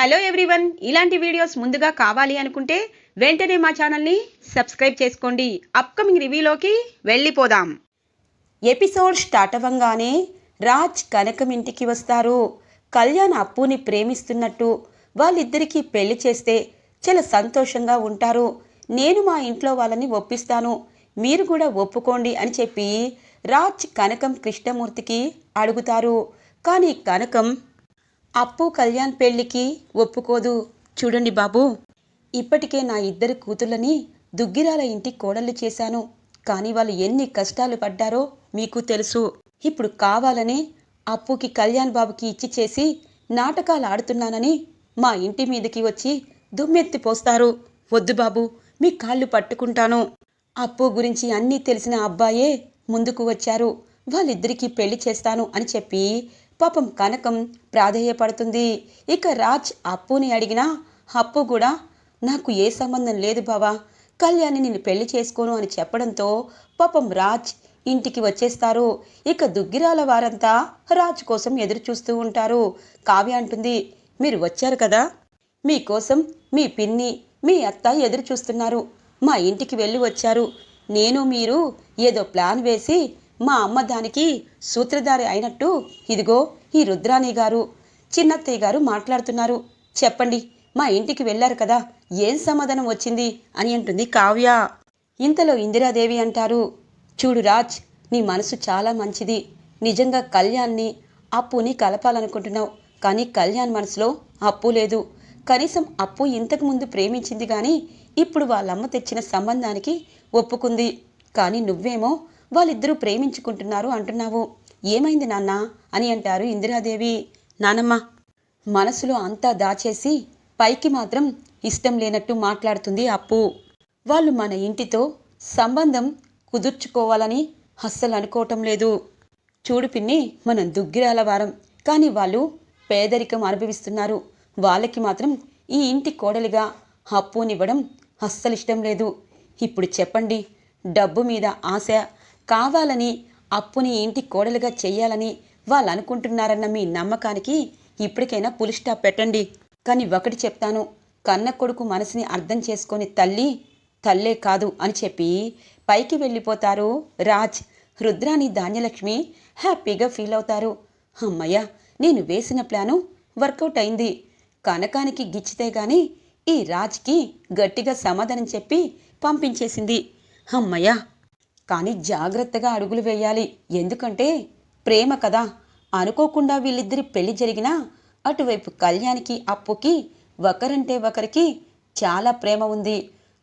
Hello everyone. ఇలాంటి videos ముందుగా కావాలి అనుకుంటే వెంటనే మా ఛానల్ని సబ్స్క్రైబ్ చేసుకోండి. అప్కమింగ్ రివ్యూలోకి వెళ్ళిపోదాం. ఎపిసోడ్ స్టార్ట్ అవ్వంగానే రాజ్ కనకం ఇంటికి వస్తారు. కళ్యాణ్ అప్పుని ప్రేమిస్తున్నట్టు వాళ్ళిద్దరికీ పెళ్ళి చేస్తే చాలా సంతోషంగా ఉంటారు. నేను మా ఇంట్లో వాళ్ళని ఒప్పిస్తాను. మీరు కూడా ఒప్పుకోండి అని చెప్పి రాజ్ కనకం కృష్ణమూర్తికి అడుగుతారు. కానీ కనకం అప్పు కళ్యాణ్ పెళ్ళికి ఒప్పుకోదు. చూడండి బాబు. ఇప్పటికే నా ఇద్దరు కూతుళ్ళని దుగ్గిరాల ఇంటి కోడళ్ళు చేశాను. కానీ వాళ్ళు ఎన్ని కష్టాలు పడ్డారో మీకు తెలుసు. ఇప్పుడు కావాలని అప్పుకి కళ్యాణ్ బాబుకి ఇచ్చి చేసి నాటకాలు ఆడుతున్నానని మా ఇంటి మీదకి వచ్చి దుమ్మెత్తి పోస్తారు. వద్దు బాబు మీ కాళ్ళు పట్టుకుంటాను. అప్పు గురించి అన్నీ తెలిసిన అబ్బాయే ముందుకు వచ్చారు. వాళ్ళిద్దరికీ పెళ్ళి చేస్తాను అని చెప్పి పాపం కనకం ప్రాధేయపడుతుంది. ఇక రాజ్ అప్పుని అడిగినా అప్పు కూడా నాకు ఏ సంబంధం లేదు బావా. కళ్యాణి నేను పెళ్ళి చేసుకోను అని చెప్పడంతో పాపం రాజ్ ఇంటికి వచ్చేస్తారు. ఇక దుగ్గిరాల వారంతా రాజ్ కోసం ఎదురు చూస్తూ ఉంటారు. కావ్య అంటుంది మీరు వచ్చారు కదా. మీకోసం మీ పిన్ని మీ అత్త ఎదురు చూస్తున్నారు మా ఇంటికి వెళ్ళి వచ్చారు. నేను మీరు ఏదో ప్లాన్ వేసి మా అమ్మ దానికి సూత్రధారి అయినట్టు ఇదిగో ఈ రుద్రాణి గారు. చిన్నత్తయ్య గారు మాట్లాడుతున్నారు. చెప్పండి మా ఇంటికి వెళ్ళారు కదా ఏం సమాధానం వచ్చింది అని అంటుంది కావ్య. ఇంతలో ఇందిరాదేవి అంటారు చూడు రాజ్ నీ మనసు చాలా మంచిది. నిజంగా కళ్యాణ్ని అప్పుని కలపాలనుకుంటున్నావు. కానీ కళ్యాణ్ మనసులో అప్పు లేదు. కనీసం అప్పు ఇంతకుముందు ప్రేమించింది కానీ ఇప్పుడు వాళ్ళమ్మ తెచ్చిన సంబంధానికి ఒప్పుకుంది. కానీ నువ్వేమో వాళ్ళిద్దరూ ప్రేమించుకుంటున్నారు అంటున్నావు. ఏమైంది నాన్న? అని అంటారు ఇందిరాదేవి. నానమ్మ మనసులో అంతా దాచేసి పైకి మాత్రం ఇష్టం లేనట్టు మాట్లాడుతుంది అప్పు. వాళ్ళు మన ఇంటితో సంబంధం కుదుర్చుకోవాలని అస్సలు అనుకోవటం లేదు. చూడు పిన్ని మనం దుగ్గిరాల వారం. కానీ వాళ్ళు పేదరికం అనుభవిస్తున్నారు. వాళ్ళకి మాత్రం ఈ ఇంటి కోడలిగా అప్పునివ్వడం అస్సలు ఇష్టం లేదు. ఇప్పుడు చెప్పండి డబ్బు మీద ఆశ కావాలని అప్పుని ఇంటి కోడలుగా చెయ్యాలని వాళ్ళు అనుకుంటున్నారన్న మీ నమ్మకానికి ఇప్పటికైనా పులి స్టాప్ పెట్టండి. కానీ ఒకటి చెప్తాను కన్న కొడుకు మనసుని అర్థం చేసుకొని తల్లి తల్లే కాదు అని చెప్పి పైకి వెళ్ళిపోతారు రాజ్. రుద్రాని ధాన్యలక్ష్మి హ్యాపీగా ఫీల్ అవుతారు. అమ్మయ్య నేను వేసిన ప్లాను వర్కౌట్ అయింది. కనకానికి గిచ్చితే గాని ఈ రాజ్కి గట్టిగా సమాధానం చెప్పి పంపించేసింది. అమ్మయ్య కానీ జాగ్రత్తగా అడుగులు వేయాలి. ఎందుకంటే ప్రేమ కదా. అనుకోకుండా వీళ్ళిద్దరి పెళ్ళి జరిగినా అటువైపు కళ్యాణ్కి అప్పుకి ఒకరంటే ఒకరికి చాలా ప్రేమ ఉంది.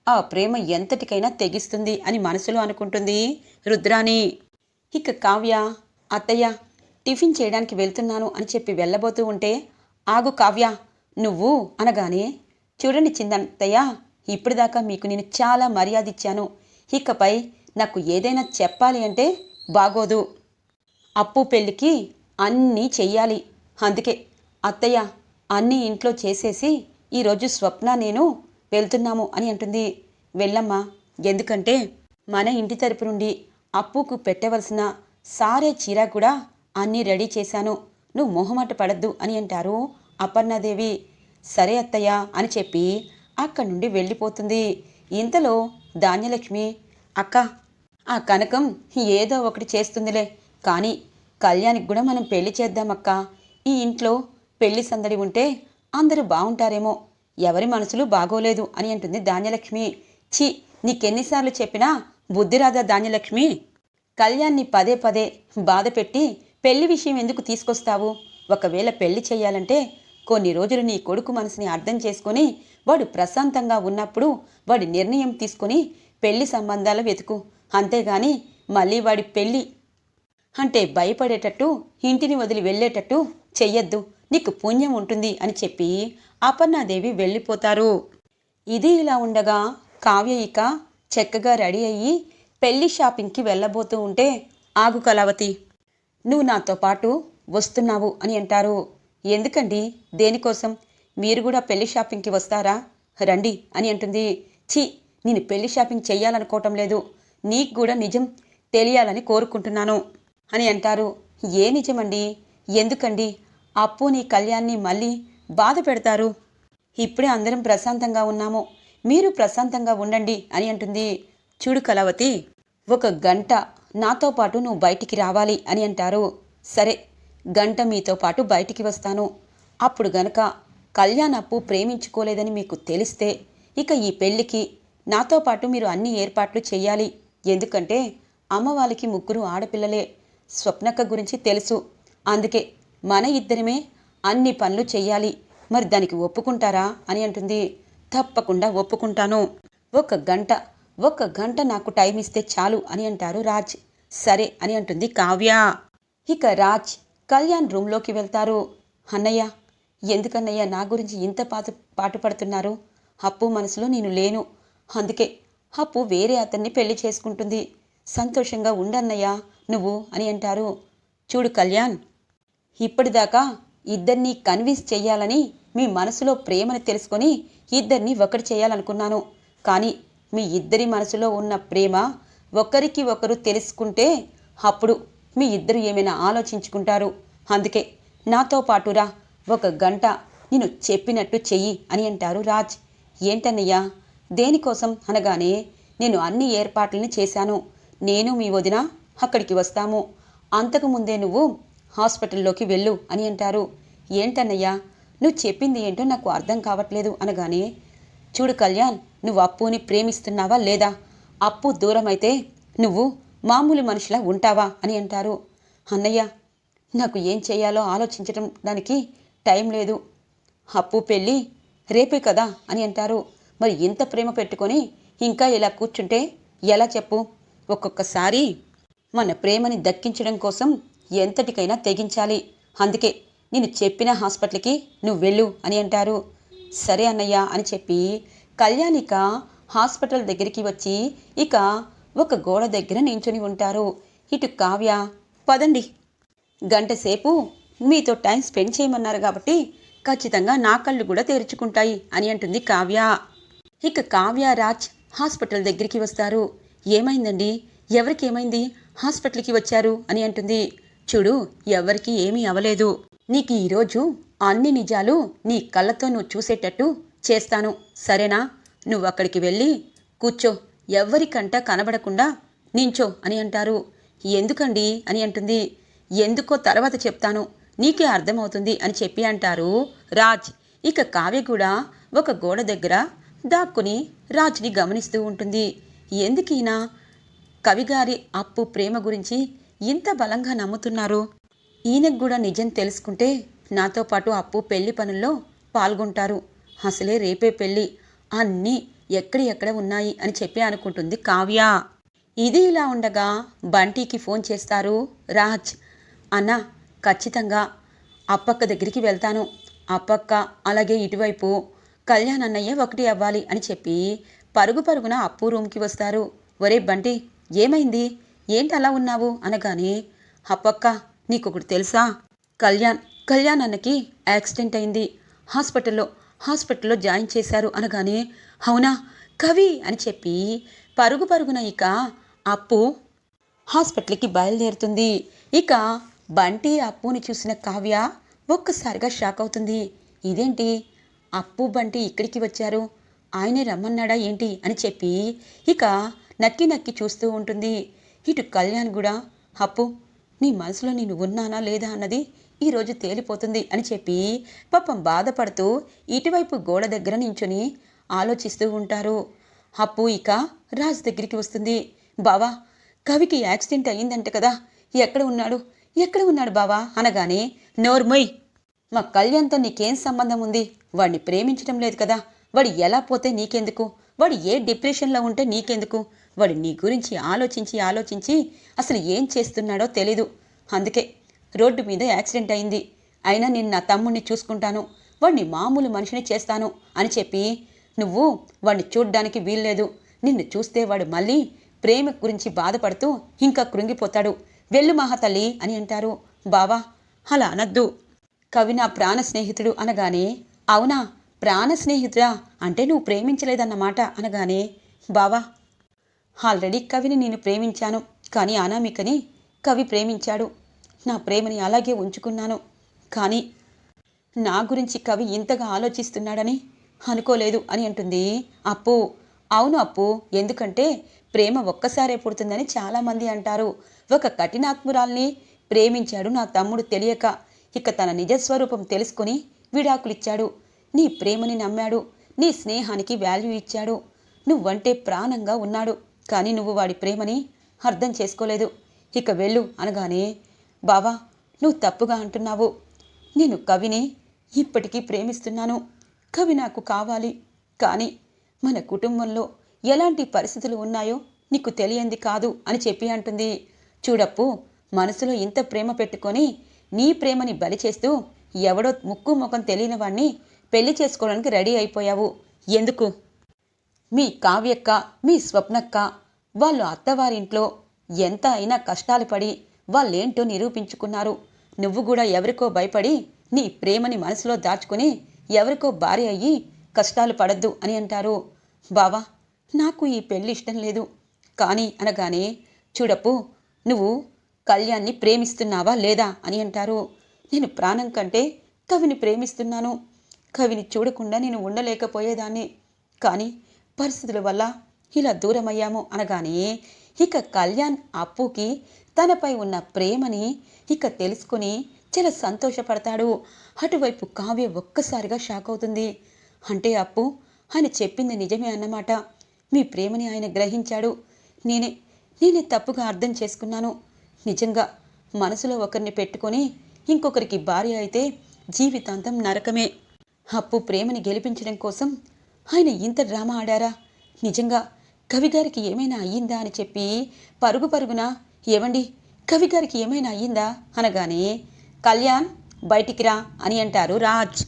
ఆ ప్రేమ ఎంతటికైనా తెగిస్తుంది అని మనసులో అనుకుంటుంది రుద్రాణి. ఇక కావ్య అత్తయ్య టిఫిన్ చేయడానికి వెళ్తున్నాను అని చెప్పి వెళ్ళబోతూ ఉంటే ఆగు కావ్య నువ్వు అనగానే చూడండి చిందత్తయ్య ఇప్పటిదాకా మీకు నేను చాలా మర్యాద ఇచ్చాను ఇకపై నాకు ఏదైనా చెప్పాలి అంటే బాగోదు. అప్పు పెళ్ళికి అన్నీ చెయ్యాలి. అందుకే అత్తయ్య అన్నీ ఇంట్లో చేసేసి ఈరోజు స్వప్న నేను వెళ్తున్నాము అని అంటుంది. వెళ్ళమ్మా ఎందుకంటే మన ఇంటి తరపు నుండి అప్పుకు పెట్టవలసిన సారే చీర కూడా అన్నీ రెడీ చేశాను. నువ్వు మొహమాట పడద్దు అని అంటారు అపర్ణాదేవి. సరే అత్తయ్య అని చెప్పి అక్కడి నుండి వెళ్ళిపోతుంది. ఇంతలో ధాన్యలక్ష్మి అక్క ఆ కనకం ఏదో ఒకటి చేస్తుందిలే. కానీ కళ్యాణ్కి కూడా మనం పెళ్ళి చేద్దామక్క ఈ ఇంట్లో పెళ్ళి సందడి ఉంటే అందరూ బాగుంటారేమో ఎవరి మనసులు బాగోలేదు అని అంటుంది ధాన్యలక్ష్మి. ఛీ నీకెన్నిసార్లు చెప్పినా బుద్ధిరాదా ధాన్యలక్ష్మి? కళ్యాణ్ని పదే పదే బాధ పెట్టి పెళ్ళి విషయం ఎందుకు తీసుకొస్తావు? ఒకవేళ పెళ్ళి చేయాలంటే కొన్ని రోజులు నీ కొడుకు మనసుని అర్థం చేసుకొని వాడు ప్రశాంతంగా ఉన్నప్పుడు వాడి నిర్ణయం తీసుకొని పెళ్ళి సంబంధాలు వెతుకు. అంతేగాని మళ్ళీ వాడి పెళ్ళి అంటే భయపడేటట్టు ఇంటిని వదిలి వెళ్ళేటట్టు చెయ్యొద్దు. నీకు పుణ్యం ఉంటుంది అని చెప్పి అపర్ణాదేవి వెళ్ళిపోతారు. ఇది ఇలా ఉండగా కావ్య ఇక చక్కగా రెడీ అయ్యి పెళ్ళి షాపింగ్కి వెళ్ళబోతూ ఉంటే ఆగు కళావతి నువ్వు నాతో పాటు వస్తున్నావు అని అంటారు. ఎందుకండి? దేనికోసం? మీరు కూడా పెళ్ళి షాపింగ్కి వస్తారా? రండి అని అంటుంది. ఛీ నేను పెళ్ళి షాపింగ్ చెయ్యాలనుకోవటం లేదు. నీకు కూడా నిజం తెలియాలని కోరుకుంటున్నాను అని అంటారు. ఏ నిజమండి? ఎందుకండి? అప్పు నీ కళ్యాణ్ని మళ్ళీ బాధ పెడతారు. ఇప్పుడే అందరం ప్రశాంతంగా ఉన్నాము. మీరు ప్రశాంతంగా ఉండండి అని అంటుంది. చూడు కళావతి ఒక గంట నాతో పాటు నువ్వు బయటికి రావాలి అని అంటారు. సరే గంట మీతో పాటు బయటికి వస్తాను. అప్పుడు గనక కళ్యాణ్ అప్పు ప్రేమించుకోలేదని మీకు తెలిస్తే ఇక ఈ పెళ్ళికి నాతో పాటు మీరు అన్ని ఏర్పాట్లు చేయాలి ఎందుకంటే అమ్మ వాళ్ళకి ముగ్గురు ఆడపిల్లలే. స్వప్నక్క గురించి తెలుసు. అందుకే మన ఇద్దరమే అన్ని పనులు చెయ్యాలి. మరి దానికి ఒప్పుకుంటారా అని అంటుంది. తప్పకుండా ఒప్పుకుంటాను. ఒక గంట ఒక గంట నాకు టైం ఇస్తే చాలు అని అంటారు రాజ్. సరే అని అంటుంది కావ్య. ఇక రాజ్ కళ్యాణ్ రూమ్లోకి వెళ్తారు. అన్నయ్య ఎందుకన్నయ్య నా గురించి ఇంత పాటు పాటు పడుతున్నారు? అప్పు మనసులో నేను లేను. అందుకే అప్పు వేరే అతన్ని పెళ్ళి చేసుకుంటుంది. సంతోషంగా ఉండన్నయ్యా నువ్వు అని అంటారు. చూడు కళ్యాణ్ ఇప్పటిదాకా ఇద్దరిని కన్విన్స్ చేయాలని మీ మనసులో ప్రేమని తెలుసుకొని ఇద్దరిని ఒకటి చేయాలనుకున్నాను కానీ మీ ఇద్దరి మనసులో ఉన్న ప్రేమ ఒకరికి ఒకరు తెలుసుకుంటే అప్పుడు మీ ఇద్దరు ఏమైనా ఆలోచించుకుంటారు. అందుకే నాతో పాటురా ఒక గంట నేను చెప్పినట్టు చెయ్యి అని అంటారు రాజ్. ఏంటన్నయ్యా దేనికోసం అనగానే నేను అన్ని ఏర్పాట్లని చేశాను. నేను మీ వదిన అక్కడికి వస్తాము. అంతకుముందే నువ్వు హాస్పిటల్లోకి వెళ్ళు అని అంటారు. ఏంటన్నయ్యా నువ్వు చెప్పింది ఏంటో నాకు అర్థం కావట్లేదు అనగానే చూడు కళ్యాణ్ నువ్వు అప్పుని ప్రేమిస్తున్నావా లేదా? అప్పు దూరం అయితే నువ్వు మామూలు మనిషిలా ఉంటావా అని అంటారు. అన్నయ్య నాకు ఏం చేయాలో ఆలోచించడం దానికి టైం లేదు. అప్పు పెళ్ళి రేపే కదా అని అంటారు. మరి ఇంత ప్రేమ పెట్టుకొని ఇంకా ఇలా కూర్చుంటే ఎలా చెప్పు? ఒక్కొక్కసారి మన ప్రేమని దక్కించడం కోసం ఎంతటికైనా తెగించాలి. అందుకే నేను చెప్పిన హాస్పిటల్కి నువ్వు వెళ్ళు అని అంటారు. సరే అన్నయ్య అని చెప్పి కళ్యాణిక హాస్పిటల్ దగ్గరికి వచ్చి ఇక ఒక గోడ దగ్గర నించుని ఉంటారు. ఇటు కావ్య పదండి. గంట సేపు మీతో టైం స్పెండ్ చేయమన్నారు కాబట్టి ఖచ్చితంగా నా కళ్ళు కూడా తెరుచుకుంటాయి అని అంటుంది కావ్య. ఇక కావ్యరాజ్ హాస్పిటల్ దగ్గరికి వస్తారు. ఏమైందండి? ఎవరికి ఏమైంది హాస్పిటల్కి వచ్చారు అని అంటుంది. చూడు ఎవరికి ఏమీ అవలేదు. నీకు ఈరోజు అన్ని నిజాలు నీ కళ్ళతో నువ్వు చూసేటట్టు చేస్తాను. సరేనా? నువ్వు అక్కడికి వెళ్ళి కూర్చో. ఎవరికంట కనబడకుండా నించో అని అంటారు. ఎందుకండి? అని అంటుంది. ఎందుకో తర్వాత చెప్తాను. నీకే అర్థమవుతుంది అని చెప్పి అంటారు రాజ్. ఇక కావ్య కూడా ఒక గోడ దగ్గర దాక్కుని రాజుని గమనిస్తూ ఉంటుంది. ఎందుకైనా? కవిగారి అప్పు ప్రేమ గురించి ఇంత బలంగా నమ్ముతున్నారు. ఈయనకు కూడా నిజం తెలుసుకుంటే నాతో పాటు అప్పు పెళ్ళి పనుల్లో పాల్గొంటారు. అసలే రేపే పెళ్ళి అన్నీ ఎక్కడ ఎక్కడ ఉన్నాయి అని చెప్పి అనుకుంటుంది కావ్య. ఇది ఇలా ఉండగా బంటీకి ఫోన్ చేస్తారు రాజ్. అన్న ఖచ్చితంగా అప్పక్క దగ్గరికి వెళ్తాను. అప్పక్క అలాగే ఇటువైపు. కళ్యాణ్ అన్నయ్య ఒకటి అవ్వాలి అని చెప్పి పరుగు పరుగున అప్పు రూమ్కి వస్తారు. ఒరే బంటి ఏమైంది? ఏంటి అలా ఉన్నావు? అనగానే అప్పక్క నీకొకటి తెలుసా? కళ్యాణ్ కళ్యాణ్ అన్నకి యాక్సిడెంట్ అయింది. హాస్పిటల్లో హాస్పిటల్లో జాయిన్ చేశారు. అనగానే అవునా? కవి! అని చెప్పి పరుగు పరుగున ఇక అప్పు హాస్పిటల్కి బయలుదేరుతుంది. ఇక బంటి అప్పుని చూసిన కావ్య ఒక్కసారిగా షాక్ అవుతుంది. ఇదేంటి? అప్పు బంటి ఇక్కడికి వచ్చారు. ఆయనే రమ్మన్నాడా ఏంటి అని చెప్పి ఇక నక్కి నక్కి చూస్తూ ఉంటుంది. ఇటు కళ్యాణ్ కూడా అప్పు నీ మనసులో నేను ఉన్నానా లేదా అన్నది ఈరోజు తేలిపోతుంది అని చెప్పి పాపం బాధపడుతూ ఇటువైపు గోడ దగ్గర నించుని ఆలోచిస్తూ ఉంటారు. అప్పు ఇక రాజు దగ్గరికి వస్తుంది. బావా కవికి యాక్సిడెంట్ అయ్యిందంట కదా. ఎక్కడ ఉన్నాడు? ఎక్కడ ఉన్నాడు బావా? అనగానే నోర్మొయ్ మా కళ్యాణ్తో నీకేం సంబంధం ఉంది? వాడిని ప్రేమించడం లేదు కదా. వాడు ఎలా పోతే నీకెందుకు? వాడు ఏ డిప్రెషన్లో ఉంటే నీకెందుకు? వాడు నీ గురించి ఆలోచించి ఆలోచించి అసలు ఏం చేస్తున్నాడో తెలీదు. అందుకే రోడ్డు మీద యాక్సిడెంట్ అయింది. అయినా నేను నా తమ్ముడిని చూసుకుంటాను. వాడిని మామూలు మనిషిని చేస్తాను అని చెప్పి నువ్వు వాడిని చూడ్డానికి వీల్లేదు. నిన్ను చూస్తే వాడు మళ్ళీ ప్రేమ గురించి బాధపడుతూ ఇంకా కృంగిపోతాడు. వెళ్ళు మహాతల్లి అని అంటారు. బావా అలా అనద్దు. కవి నా ప్రాణ స్నేహితుడు అనగానే అవునా? ప్రాణ స్నేహితుడా? అంటే నువ్వు ప్రేమించలేదన్నమాట అనగానే బావా ఆల్రెడీ కవిని నేను ప్రేమించాను కానీ అనామికని కవి ప్రేమించాడు. నా ప్రేమని అలాగే ఉంచుకున్నాను. కానీ నా గురించి కవి ఇంతగా ఆలోచిస్తున్నాడని అనుకోలేదు అని అంటుంది. అప్పు అవును అప్పు ఎందుకంటే ప్రేమ ఒక్కసారే పుడుతుందని చాలామంది అంటారు. ఒక కఠినాత్మురాల్ని ప్రేమించాడు నా తమ్ముడు తెలియక. ఇక తన నిజస్వరూపం తెలుసుకుని విడాకులిచ్చాడు. నీ ప్రేమని నమ్మాడు. నీ స్నేహానికి వాల్యూ ఇచ్చాడు. నువ్వంటే ప్రాణంగా ఉన్నాడు. కానీ నువ్వు వాడి ప్రేమని అర్థం చేసుకోలేదు. ఇక వెళ్ళు అనగానే బావా నువ్వు తప్పుగా అంటున్నావు. నేను కవిని ఇప్పటికీ ప్రేమిస్తున్నాను. కవి నాకు కావాలి. కానీ మన కుటుంబంలో ఎలాంటి పరిస్థితులు ఉన్నాయో నీకు తెలియంది కాదు అని చెప్పి అంటుంది. చూడప్పు మనసులో ఇంత ప్రేమ పెట్టుకొని నీ ప్రేమని బలి చేస్తూ ఎవడో ముక్కు ముఖం తెలియని వాణ్ణి పెళ్ళి చేసుకోవడానికి రెడీ అయిపోయావు. ఎందుకు? మీ కావ్యక్క మీ స్వప్నక్క వాళ్ళు అత్తవారింట్లో ఎంత అయినా కష్టాలు పడి వాళ్ళేంటో నిరూపించుకున్నారు. నువ్వు కూడా ఎవరికో భయపడి నీ ప్రేమని మనసులో దాచుకుని ఎవరికో భార్య అయ్యి కష్టాలు పడద్దు అని అంటారు. బావా నాకు ఈ పెళ్ళి ఇష్టం లేదు. కానీ అనగానే చూడప్పు నువ్వు కళ్యాణ్ని ప్రేమిస్తున్నావా లేదా అని అంటారు. నేను ప్రాణం కంటే కవిని ప్రేమిస్తున్నాను. కవిని చూడకుండా నేను ఉండలేకపోయేదాన్ని. కానీ పరిస్థితుల వల్ల ఇలా దూరమయ్యాము అనగానే ఇక కళ్యాణ్ అప్పుకి తనపై ఉన్న ప్రేమని ఇక తెలుసుకుని చాలా సంతోషపడతాడు. అటువైపు కావ్య ఒక్కసారిగా షాక్ అవుతుంది. అంటే అప్పు ఆయన చెప్పింది నిజమే అన్నమాట. మీ ప్రేమని ఆయన గ్రహించాడు. నేనే నేనే తప్పుగా అర్థం చేసుకున్నాను. నిజంగా మనసులో ఒకరిని పెట్టుకొని ఇంకొకరికి భార్య అయితే జీవితాంతం నరకమే. అప్పు ప్రేమని గెలిపించడం కోసం ఆయన ఇంత డ్రామా ఆడారా? నిజంగా కవిగారికి ఏమైనా అయ్యిందా అని చెప్పి పరుగు పరుగున ఏవండి కవిగారికి ఏమైనా అయ్యిందా? అనగానే కళ్యాణ్ బయటికి రా అని అంటారు రాజ్.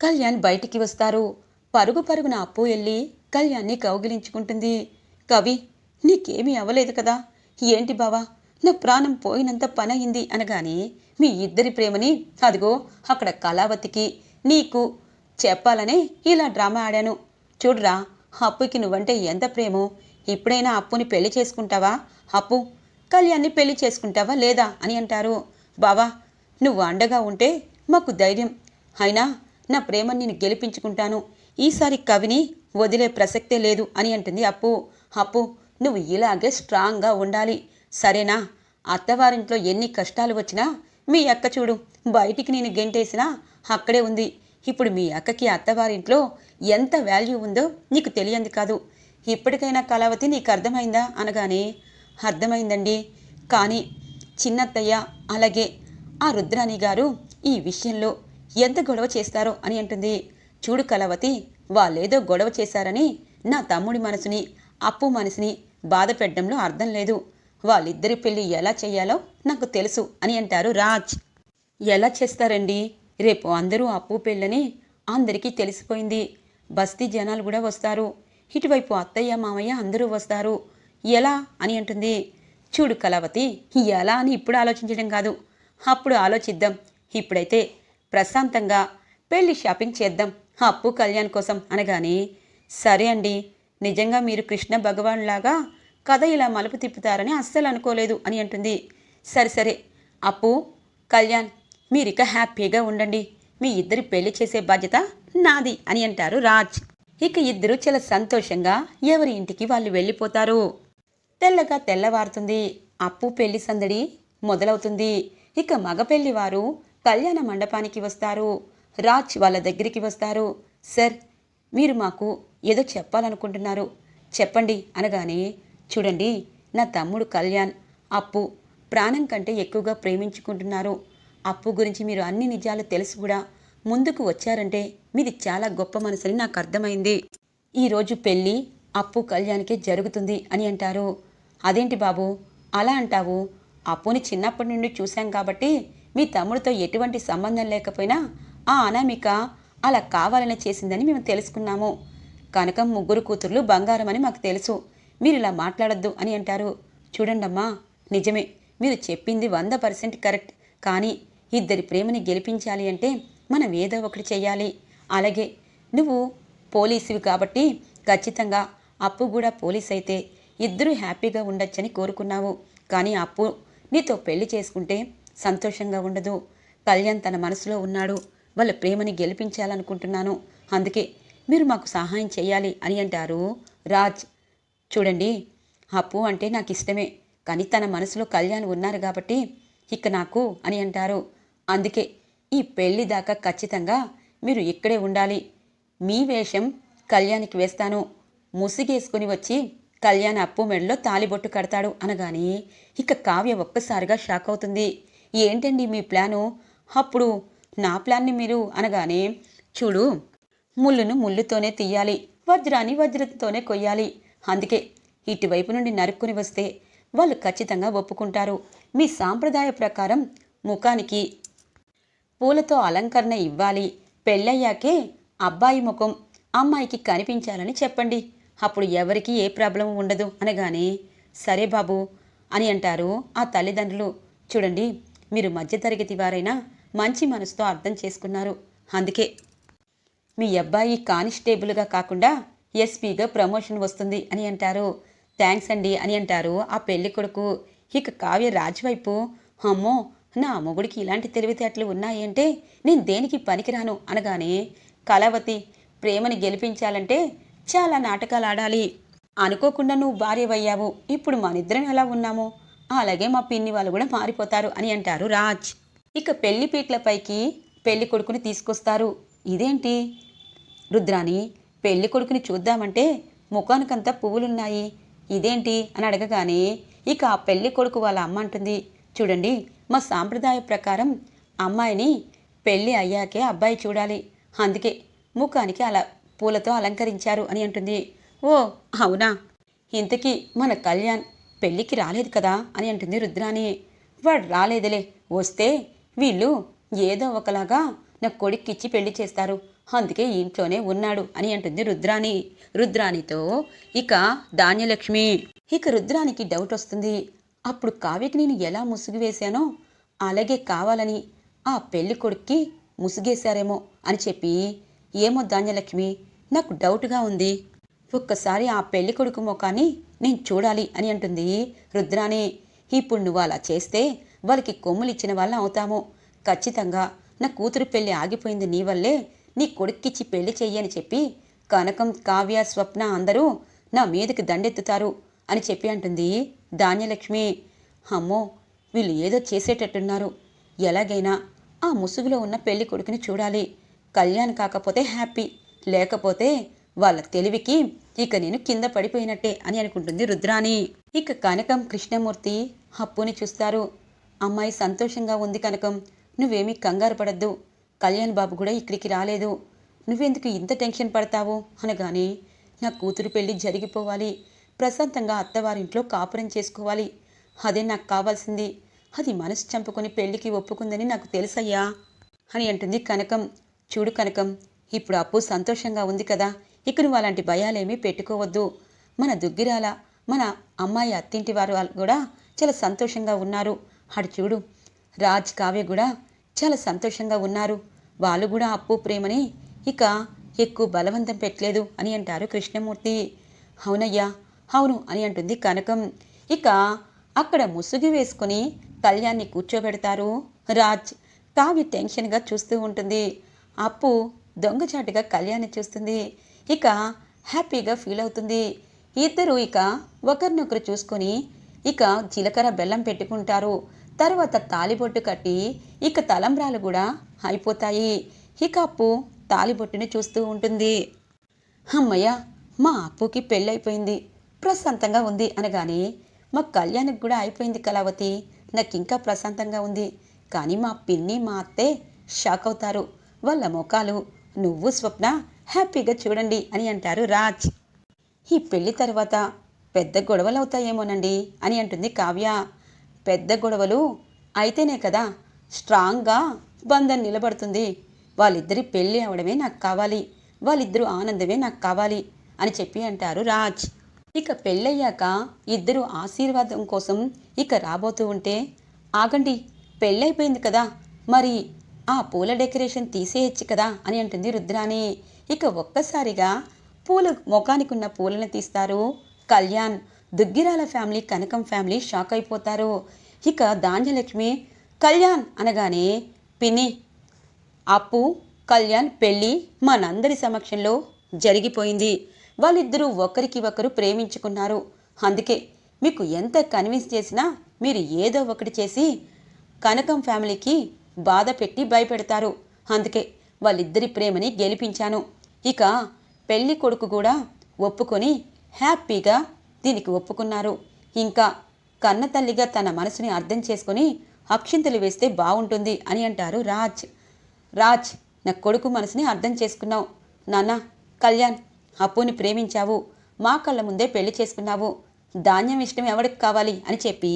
కళ్యాణ్ బయటికి వస్తారు. పరుగు పరుగున అప్పు వెళ్ళి కళ్యాణ్ని కౌగిలించుకుంటుంది. కవి నీకేమీ అవ్వలేదు కదా? ఏంటి బావా? నా ప్రాణం పోయినంత పనయింది అనగానే మీ ఇద్దరి ప్రేమని అదిగో అక్కడ కళావతికి నీకు చెప్పాలనే ఇలా డ్రామా ఆడాను. చూడరా అప్పుకి నువ్వంటే ఎంత ప్రేమో. ఇప్పుడైనా అప్పుని పెళ్ళి చేసుకుంటావా? అప్పు కళ్యాణ్ని పెళ్ళి చేసుకుంటావా లేదా అని అంటారు. బావా నువ్వు అండగా ఉంటే మాకు ధైర్యం. అయినా నా ప్రేమని నేను గెలిపించుకుంటాను. ఈసారి కవిని వదిలే ప్రసక్తే లేదు అని అంటుంది అప్పు. అప్పు నువ్వు ఇలాగే స్ట్రాంగ్గా ఉండాలి. సరేనా? అత్తవారింట్లో ఎన్ని కష్టాలు వచ్చినా మీ అక్క చూడు బయటికి నేను గెంటేసినా అక్కడే ఉంది. ఇప్పుడు మీ అక్కకి అత్తవారింట్లో ఎంత వాల్యూ ఉందో నీకు తెలియంది కాదు. ఇప్పటికైనా కళావతి నీకు అర్థమైందా అనగానే అర్థమైందండి. కానీ చిన్నత్తయ్య అలాగే ఆ రుద్రాణి గారు ఈ విషయంలో ఎంత గొడవ చేస్తారో అని అంటుంది. చూడు కళావతి వాళ్ళేదో గొడవ చేశారని నా తమ్ముడి మనసుని అప్పు మనసుని బాధ పెట్టడంలో అర్థం లేదు. వాళ్ళిద్దరి పెళ్ళి ఎలా చేయాలో నాకు తెలుసు అని అంటారు రాజ్. ఎలా చేస్తారండి? రేపు అందరూ అప్పు పెళ్ళని అందరికీ తెలిసిపోయింది. బస్తీ జనాలు కూడా వస్తారు. ఇటువైపు అత్తయ్య మామయ్య అందరూ వస్తారు. ఎలా అని అంటుంది. చూడు కళావతి ఎలా అని ఇప్పుడు ఆలోచించడం కాదు. అప్పుడు ఆలోచిద్దాం. ఇప్పుడైతే ప్రశాంతంగా పెళ్ళి షాపింగ్ చేద్దాం. అప్పు కళ్యాణ్ కోసం అనగానే సరే అండి. నిజంగా మీరు కృష్ణ భగవాన్లాగా కథ ఇలా మలుపు తిప్పుతారని అస్సలు అనుకోలేదు అని అంటుంది. సరే సరే. అప్పు కళ్యాణ్ మీరిక హ్యాపీగా ఉండండి. మీ ఇద్దరి పెళ్ళి చేసే బాధ్యత నాది అని అంటారు రాజ్. ఇక ఇద్దరు చాలా సంతోషంగా ఎవరి ఇంటికి వాళ్ళు వెళ్ళిపోతారు. తెల్లగా తెల్లవారుతుంది. అప్పు పెళ్ళి సందడి మొదలవుతుంది. ఇక మగ పెళ్ళి వారు కళ్యాణ మండపానికి వస్తారు. రాజ్ వాళ్ళ దగ్గరికి వస్తారు. సార్ మీరు మాకు ఏదో చెప్పాలనుకుంటున్నారు. చెప్పండి అనగానే చూడండి నా తమ్ముడు కళ్యాణ్. అప్పు. ప్రాణం కంటే ఎక్కువగా ప్రేమించుకుంటున్నారు. అప్పు గురించి మీరు అన్ని నిజాలు తెలుసు కూడా. ముందుకు వచ్చారంటే మీది చాలా గొప్ప మనసని నాకు అర్థమైంది. ఈరోజు పెళ్ళి అప్పు కళ్యాణ్కే జరుగుతుంది అని అంటారు. అదేంటి బాబు? అలా అంటావు? అప్పుని చిన్నప్పటి నుండి చూశాం కాబట్టి మీ తమ్ముడితో ఎటువంటి సంబంధం లేకపోయినా ఆ అనామిక అలా కావాలని చేసిందని మేము తెలుసుకున్నాము. కనుక ముగ్గురు కూతుర్లు బంగారం అని మాకు తెలుసు. మీరు ఇలా మాట్లాడొద్దు అని అంటారు. చూడండమ్మా నిజమే. మీరు చెప్పింది వంద పర్సెంట్ కరెక్ట్. కానీ ఇద్దరి ప్రేమని గెలిపించాలి అంటే మనం ఏదో ఒకటి చేయాలి అలాగే నువ్వు పోలీసువి కాబట్టి ఖచ్చితంగా అప్పు కూడా పోలీస్ అయితే ఇద్దరూ హ్యాపీగా ఉండొచ్చని కోరుకున్నావు. కానీ అప్పు నీతో పెళ్ళి చేసుకుంటే సంతోషంగా ఉండదు. కళ్యాణ్ తన మనసులో ఉన్నాడు. వాళ్ళ ప్రేమని గెలిపించాలనుకుంటున్నాను. అందుకే మీరు మాకు సహాయం చేయాలి అని అంటారు రాజ్. చూడండి అప్పు అంటే నాకు ఇష్టమే కానీ తన మనసులో కళ్యాణ్ ఉన్నారు కాబట్టి ఇక నాకు అని అంటారు. అందుకే ఈ పెళ్ళి దాకా ఖచ్చితంగా మీరు ఇక్కడే ఉండాలి. మీ వేషం కళ్యాణ్కి వేస్తాను. ముసిగేసుకుని వచ్చి కళ్యాణ్ అప్పు మెడలో తాలిబొట్టు కడతాడు అనగానే ఇక కావ్య ఒక్కసారిగా షాక్ అవుతుంది. ఏంటండి మీ ప్లాను? అప్పుడు నా ప్లాన్ని మీరు అనగానే చూడు ముళ్ళును ముళ్ళుతోనే తీయాలి. వజ్రాన్ని వజ్రతతోనే కొయ్యాలి. అందుకే ఇటువైపు నుండి నరుక్కుని వస్తే వాళ్ళు ఖచ్చితంగా ఒప్పుకుంటారు. మీ సాంప్రదాయ ప్రకారం ముఖానికి పూలతో అలంకరణ ఇవ్వాలి. పెళ్ళయ్యాకే అబ్బాయి ముఖం అమ్మాయికి కనిపించాలని చెప్పండి. అప్పుడు ఎవరికి ఏ ప్రాబ్లం ఉండదు అనగానే సరే బాబు అని అంటారు ఆ తల్లిదండ్రులు. చూడండి మీరు మధ్యతరగతి వారైనా మంచి మనసుతో అర్థం చేసుకున్నారు. అందుకే మీ అబ్బాయి కానిస్టేబుల్గా కాకుండా ఎస్పీగా ప్రమోషన్ వస్తుంది అని అంటారు. థ్యాంక్స్ అండి అని అంటారు. ఆ పెళ్ళి కొడుకు. ఇక కావ్య రాజు వైపు అమ్మో నా మొగుడికి ఇలాంటి తెలివితేటలు ఉన్నాయంటే నేను దేనికి పనికిరాను? అనగానే కళావతి ప్రేమని గెలిపించాలంటే చాలా నాటకాలు ఆడాలి. అనుకోకుండా నువ్వు భార్యవయ్యావు. ఇప్పుడు మనిద్దరం ఎలా ఉన్నామో? అలాగే మా పిన్ని వాళ్ళు కూడా మారిపోతారు అని అంటారు రాజ్. ఇక పెళ్ళి పీట్లపైకి పెళ్ళి కొడుకుని తీసుకొస్తారు. ఇదేంటి? రుద్రాని పెళ్ళి కొడుకుని చూద్దామంటే ముఖానికంతా పువ్వులున్నాయి. ఇదేంటి? అని అడగగానే ఇక ఆ పెళ్ళి కొడుకు వాళ్ళ అమ్మ అంటుంది చూడండి మా సాంప్రదాయ ప్రకారం అమ్మాయిని పెళ్ళి అయ్యాకే అబ్బాయి చూడాలి. అందుకే ముఖానికి అలా పూలతో అలంకరించారు అని అంటుంది. ఓ అవునా? ఇంతకీ మన కళ్యాణ్ పెళ్ళికి రాలేదు కదా? అని అంటుంది రుద్రాని వాడు రాలేదులే. వస్తే వీళ్ళు ఏదో ఒకలాగా నా కొడుక్కిచ్చి పెళ్ళి చేస్తారు. అందుకే ఇంట్లోనే ఉన్నాడు అని అంటుంది రుద్రాణి. రుద్రాణితో ఇక ధాన్యలక్ష్మి ఇక రుద్రానికి డౌట్ వస్తుంది. అప్పుడు కావ్యకి నేను ఎలా ముసుగు వేశానో అలాగే కావాలని ఆ పెళ్ళి కొడుక్కి ముసుగేశారేమో అని చెప్పి ఏమో ధాన్యలక్ష్మి నాకు డౌట్గా ఉంది. ఒక్కసారి ఆ పెళ్ళి కొడుకు ముఖాన్ని నేను చూడాలి అని అంటుంది రుద్రాణి. ఇప్పుడు నువ్వు అలా చేస్తే వాళ్ళకి కొమ్ములు ఇచ్చిన వాళ్ళం అవుతాము. ఖచ్చితంగా నా కూతురు పెళ్ళి ఆగిపోయింది నీ వల్లే నీ కొడుక్కిచ్చి పెళ్ళి చెయ్యని చెప్పి కనకం కావ్య స్వప్న అందరూ నా మీదకి దండెత్తుతారు అని చెప్పి అంటుంది ధాన్యలక్ష్మి. అమ్మో వీళ్ళు ఏదో చేసేటట్టున్నారు. ఎలాగైనా ఆ ముసుగులో ఉన్న పెళ్ళి కొడుకుని చూడాలి. కళ్యాణ్ కాకపోతే హ్యాపీ. లేకపోతే వాళ్ళ తెలివికి ఇక నేను కింద పడిపోయినట్టే అని అనుకుంటుంది రుద్రాని ఇక కనకం కృష్ణమూర్తి హప్పుని చూస్తారు. అమ్మాయి సంతోషంగా ఉంది కనకం. నువ్వేమీ కంగారు పడద్దు. కళ్యాణ్ బాబు కూడా ఇక్కడికి రాలేదు. నువ్వెందుకు ఇంత టెన్షన్ పడతావు? అనగానే నా కూతురు పెళ్ళి జరిగిపోవాలి. ప్రశాంతంగా అత్తవారింట్లో కాపురం చేసుకోవాలి. అదే నాకు కావాల్సింది. అది మనసు చంపుకొని పెళ్ళికి ఒప్పుకుందని నాకు తెలుసయ్యా అని అంటుంది కనకం. చూడు కనకం ఇప్పుడు అప్పు సంతోషంగా ఉంది కదా. ఇక నువ్వు అలాంటి భయాలేమీ పెట్టుకోవద్దు. మన దుగ్గిరాల మన అమ్మాయి అత్తింటి వారు వాళ్ళు కూడా చాలా సంతోషంగా ఉన్నారు. అటు చూడు రాజ్ కావ్య కూడా చాలా సంతోషంగా ఉన్నారు. వాళ్ళు కూడా అప్పు ప్రేమని ఇక ఎక్కువ బలవంతం పెట్టలేదు అని అంటారు కృష్ణమూర్తి. అవునయ్యా అవును అని అంటుంది కనకం. ఇక అక్కడ ముసుగు వేసుకొని కళ్యాణ్ని కూర్చోబెడతారు రాజ్. కావ్య టెన్షన్గా చూస్తూ ఉంటుంది. అప్పు దొంగచాటుగా కళ్యాణ్ని చూస్తుంది. ఇక హ్యాపీగా ఫీల్ అవుతుంది. ఇద్దరు ఇక ఒకరినొకరు చూసుకొని ఇక జీలకర్ర బెల్లం పెట్టుకుంటారు. తర్వాత తాలిబొట్టు కట్టి ఇక తలంబ్రాలు కూడా అయిపోతాయి. ఇక అప్పు తాలిబొట్టుని చూస్తూ ఉంటుంది. అమ్మయ్య మా అప్పుకి పెళ్ళైపోయింది. ప్రశాంతంగా ఉంది అనగానే మా కళ్యాణికి కూడా అయిపోయింది కళావతి. నాకు ఇంకా ప్రశాంతంగా ఉంది. కానీ మా పిన్ని మా అత్తే షాక్ అవుతారు. వాళ్ళ ముఖాలు నువ్వు స్వప్న హ్యాపీగా చూడండి అని అంటారు రాజ్. ఈ పెళ్ళి తర్వాత పెద్ద గొడవలు అవుతాయేమోనండి అని అంటుంది కావ్య. పెద్ద గొడవలు అయితేనే కదా స్ట్రాంగ్గా బంధం నిలబడుతుంది. వాళ్ళిద్దరి పెళ్ళి అవడమే నాకు కావాలి. వాళ్ళిద్దరూ ఆనందమే నాకు కావాలి అని చెప్పి అంటారు రాజ్. ఇక పెళ్ళయ్యాక ఇద్దరు ఆశీర్వాదం కోసం ఇక రాబోతూ ఉంటే ఆగండి పెళ్ళైపోయింది కదా మరి ఆ పూల డెకరేషన్ తీసేయచ్చు కదా అని అంటుంది రుద్రాణి. ఇక ఒక్కసారిగా పూల ముఖానికి ఉన్న పూలను తీస్తారు Kalyan. Duggirala family Kanakam family shock అయిపోతారు. ఇక ధాన్యలక్ష్మి కళ్యాణ్ అనగానే పిన్ని అప్పు కళ్యాణ్ పెళ్ళి మనందరి సమక్షంలో జరిగిపోయింది. వాళ్ళిద్దరూ ఒకరికి ఒకరు ప్రేమించుకున్నారు. అందుకే మీకు ఎంత కన్విన్స్ చేసినా మీరు ఏదో ఒకటి చేసి కనకం ఫ్యామిలీకి బాధ పెట్టి భయపెడతారు. అందుకే వాళ్ళిద్దరి ప్రేమని గెలిపించాను. ఇక పెళ్ళి కొడుకు కూడా ఒప్పుకొని హ్యాపీగా దీనికి ఒప్పుకున్నారు. ఇంకా కన్న తల్లిగా తన మనసుని అర్థం చేసుకొని అక్షింతలు వేస్తే బాగుంటుంది అని అంటారు రాజ్. రాజ్ నా కొడుకు మనసుని అర్థం చేసుకున్నావు. నాన్న కళ్యాణ్ అప్పుని ప్రేమించావు. మా కళ్ళ ముందే పెళ్ళి చేసుకున్నావు. ధాన్యం ఇష్టం ఎవరికి కావాలి అని చెప్పి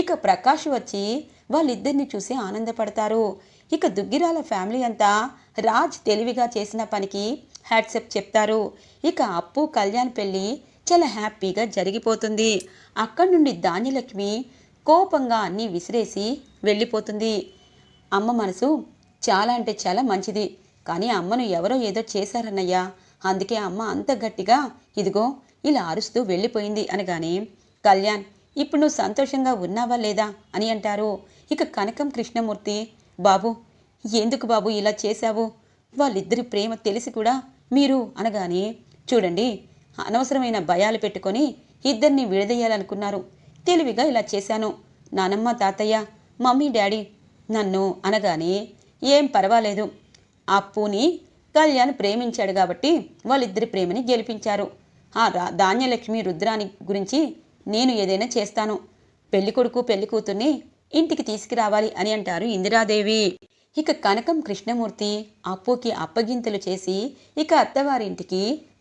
ఇక ప్రకాష్ వచ్చి వాళ్ళిద్దరిని చూసి ఆనందపడతారు. ఇక దుగ్గిరాల ఫ్యామిలీ అంతా రాజ్ తెలివిగా చేసిన పనికి హ్యాట్సప్ చెప్తారు. ఇక అప్పు కళ్యాణ్ పెళ్ళి చాలా హ్యాపీగా జరిగిపోతుంది. అక్కడి నుండి ధాన్యలక్ష్మి కోపంగా అన్నీ విసిరేసి వెళ్ళిపోతుంది. అమ్మ మనసు చాలా అంటే చాలా మంచిది. కానీ అమ్మను ఎవరో ఏదో చేశారన్నయ్యా. అందుకే అమ్మ అంత గట్టిగా ఇదిగో ఇలా అరుస్తూ వెళ్ళిపోయింది అనగానే కళ్యాణ్ ఇప్పుడు నువ్వు సంతోషంగా ఉన్నావా లేదా? అని అంటారు. ఇక కనకం కృష్ణమూర్తి బాబు ఎందుకు బాబు ఇలా చేశావు? వాళ్ళిద్దరి ప్రేమ తెలిసి కూడా మీరు అనగానే చూడండి అనవసరమైన భయాలు పెట్టుకొని ఇద్దరిని విడదీయాలనుకున్నారు. తెలివిగా ఇలా చేశాను. నానమ్మ తాతయ్య మమ్మీ డాడీ నన్ను అనగానే ఏం పర్వాలేదు. అప్పుని కళ్యాణ్ ప్రేమించాడు కాబట్టి వాళ్ళిద్దరి ప్రేమని గెలిపించారు. ఆ రా ధాన్యలక్ష్మి రుద్రాని గురించి నేను ఏదైనా చేస్తాను. పెళ్ళి కొడుకు పెళ్ళి కూతుర్ని ఇంటికి తీసుకురావాలి అని అంటారు ఇందిరాదేవి. ఇక కనకం కృష్ణమూర్తి అప్పుకి అప్పగింతలు చేసి ఇక అత్తవారింటికి